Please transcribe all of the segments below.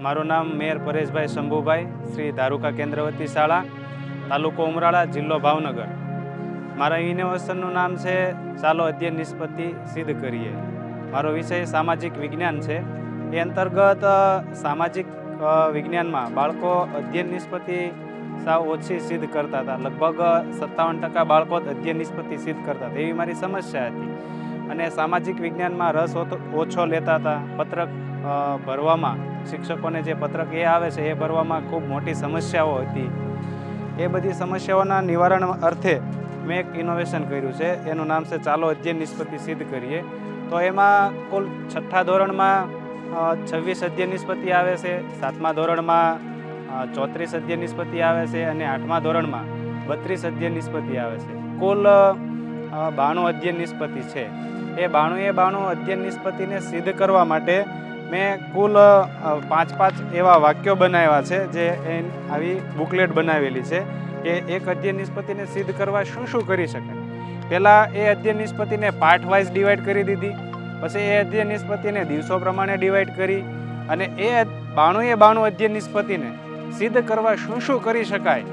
મારું નામ મેયર પરેશભાઈ શંભુભાઈ, શ્રી ધારુકા કેન્દ્રવતી શાળા, તાલુકો ઉમરાળા, જિલ્લો ભાવનગર. મારા યુનિવર્સનનું નામ છે, ચાલો અધ્યયન નિષ્પત્તિ સિદ્ધ કરીએ. મારો વિષય સામાજિક વિજ્ઞાન છે. એ અંતર્ગત સામાજિક વિજ્ઞાનમાં બાળકો અધ્યયન નિષ્પત્તિ સાવ ઓછી સિદ્ધ કરતા હતા. લગભગ સત્તાવન ટકા બાળકો જ અધ્યયન નિષ્પત્તિ સિદ્ધ કરતા હતા. એવી મારી સમસ્યા હતી. અને સામાજિક વિજ્ઞાનમાં રસ ઓછો લેતા હતા. પત્રક ભરવામાં શિક્ષકોને જે પત્રક એ આવે છે એ ભરવામાં ખૂબ મોટી સમસ્યાઓ હતી. એ બધી સમસ્યાઓના નિવારણ અર્થે મેં એક ઇનોવેશન કર્યું છે. એનું નામ છે ચાલો અધ્યયન નિષ્પત્તિ સિદ્ધ કરીએ. તો એમાં કુલ છઠ્ઠા ધોરણમાં છવ્વીસ અધ્યયન નિષ્પત્તિ આવે છે, સાતમા ધોરણમાં ચોત્રીસ અધ્યયન નિષ્પત્તિ આવે છે અને આઠમા ધોરણમાં બત્રીસ અધ્યયન નિષ્પત્તિ આવે છે. કુલ બાણું અધ્યયન નિષ્પત્તિ છે. એ બાણું એ બાણું અધ્યયન નિષ્પત્તિને સિદ્ધ કરવા માટે મેં કુલ પાંચ પાંચ એવા વાક્યો બનાવ્યા છે જે આવી બુકલેટ બનાવેલી છે કે એક અધ્યય નિષ્પત્તિને સિદ્ધ કરવા શું શું કરી શકાય પહેલાં એ અધ્યય નિષ્પત્તિને પાર્ટ વાઇઝ ડિવાઈડ કરી દીધી, પછી એ અધ્યય નિષ્પત્તિને દિવસો પ્રમાણે ડિવાઈડ કરી અને એ બાણું એ બાણું અધ્યય નિષ્પત્તિને સિદ્ધ કરવા શું શું કરી શકાય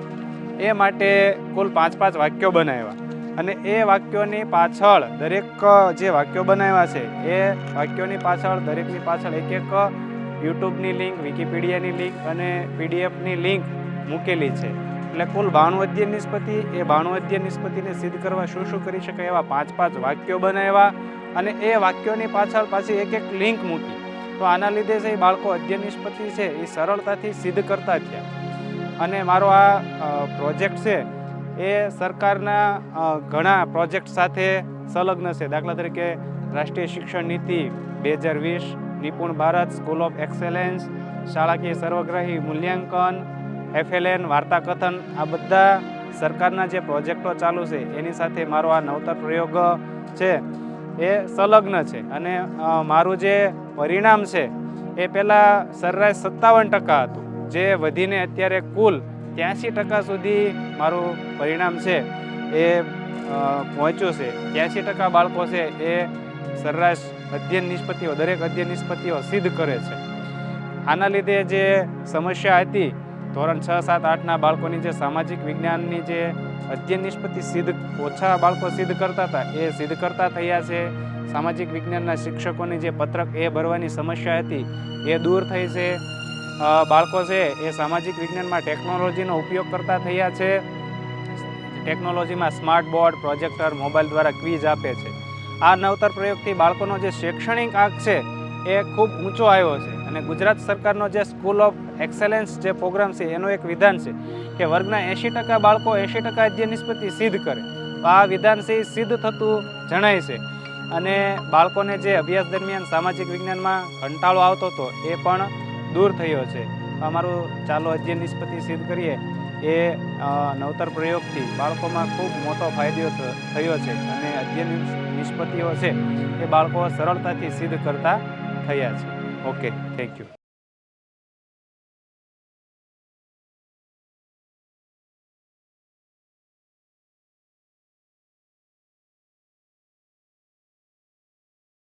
એ માટે કુલ પાંચ પાંચ વાક્યો બનાવ્યા. અને એ વાક્યોની પાછળ દરેક જે વાક્યો બનાવ્યા છે, એ વાક્યોની પાછળ, દરેકની પાછળ એક એક યુટ્યુબની લિંક, વિકીપીડિયાની લિંક અને પીડીએફની લિંક મૂકેલી છે. એટલે કુલ બાણું અધ્યયન નિષ્પત્તિ, એ બાણું અધ્યયન નિષ્પત્તિને સિદ્ધ કરવા શું શું કરી શકાય એવા પાંચ પાંચ વાક્યો બનાવ્યા અને એ વાક્યોની પાછળ પાછી એક એક લિંક મૂકી. તો આના લીધે છે એ બાળકો અધ્યયન નિષ્પત્તિ છે એ સરળતાથી સિદ્ધ કરતા થયા. અને મારો આ પ્રોજેક્ટ છે એ સરકારના ઘણા પ્રોજેક્ટ સાથે સંલગ્ન છે. દાખલા તરીકે રાષ્ટ્રીય શિક્ષણ નીતિ બે હજાર વીસ, Nipun Bharat school of excellence શાળાકીય સર્વગ્રાહી મૂલ્યાંકન, એફએલએન વાર્તા કથન આ બધા સરકારના જે પ્રોજેક્ટો ચાલુ છે, એની સાથે મારો આ નવતર પ્રયોગ છે, એ સંલગ્ન છે. અને મારું જે પરિણામ છે, એ પહેલાં સરેરાશ સત્તાવન ટકા હતું. જે વધીને અત્યારે કુલ ત્યાંસી ટકા સુધી મારું પરિણામ છે એ પહોંચ્યું છે. ત્યાંસી ટકા બાળકો છે એ સરેરાશ અધ્યયન નિષ્પત્તિઓ, દરેક અધ્યયન નિષ્પત્તિઓ સિદ્ધ કરે છે. આના લીધે જે સમસ્યા હતી, ધોરણ છ, સાત, આઠના બાળકોની જે સામાજિક વિજ્ઞાનની જે અધ્યયન નિષ્પત્તિ સિદ્ધ, ઓછા બાળકો સિદ્ધ કરતા હતા, એ સિદ્ધ કરતા થયા છે. સામાજિક વિજ્ઞાનના શિક્ષકોની જે પત્રક એ ભરવાની સમસ્યા હતી, એ દૂર થઈ છે. બાળકો છે એ સામાજિક વિજ્ઞાનમાં ટેકનોલોજીનો ઉપયોગ કરતા થયા છે. ટેકનોલોજીમાં સ્માર્ટ બોર્ડ, પ્રોજેક્ટર, મોબાઈલ દ્વારા ક્વિઝ આપે છે. આ નવતર પ્રયોગથી બાળકોનો જે શૈક્ષણિક આંક છે એ ખૂબ ઊંચો આવ્યો છે અને ગુજરાત સરકારનો જે સ્કૂલ ઓફ એક્સેલન્સ જે પ્રોગ્રામ છે એનું એક વિધાન છે કે વર્ગના એંશી ટકા બાળકો એંશી ટકા અધ્યયન નિષ્પત્તિ સિદ્ધ કરે. તો આ વિધાન છે સિદ્ધ થતું જણાય છે. અને બાળકોને જે અભ્યાસ દરમિયાન સામાજિક વિજ્ઞાનમાં કંટાળો આવતો હતો એ પણ દૂર થયો છે. અમારું ચાલો અધ્યયન નિષ્પત્તિ સિદ્ધ કરીએ. એ નવતર પ્રયોગથી બાળકોમાં ખૂબ મોટો ફાયદો થયો છે અને અધ્યયન નિષ્પત્તિઓ છે એ બાળકો સરળતાથી સિદ્ધ કરતા થયા છે. Okay, thank you.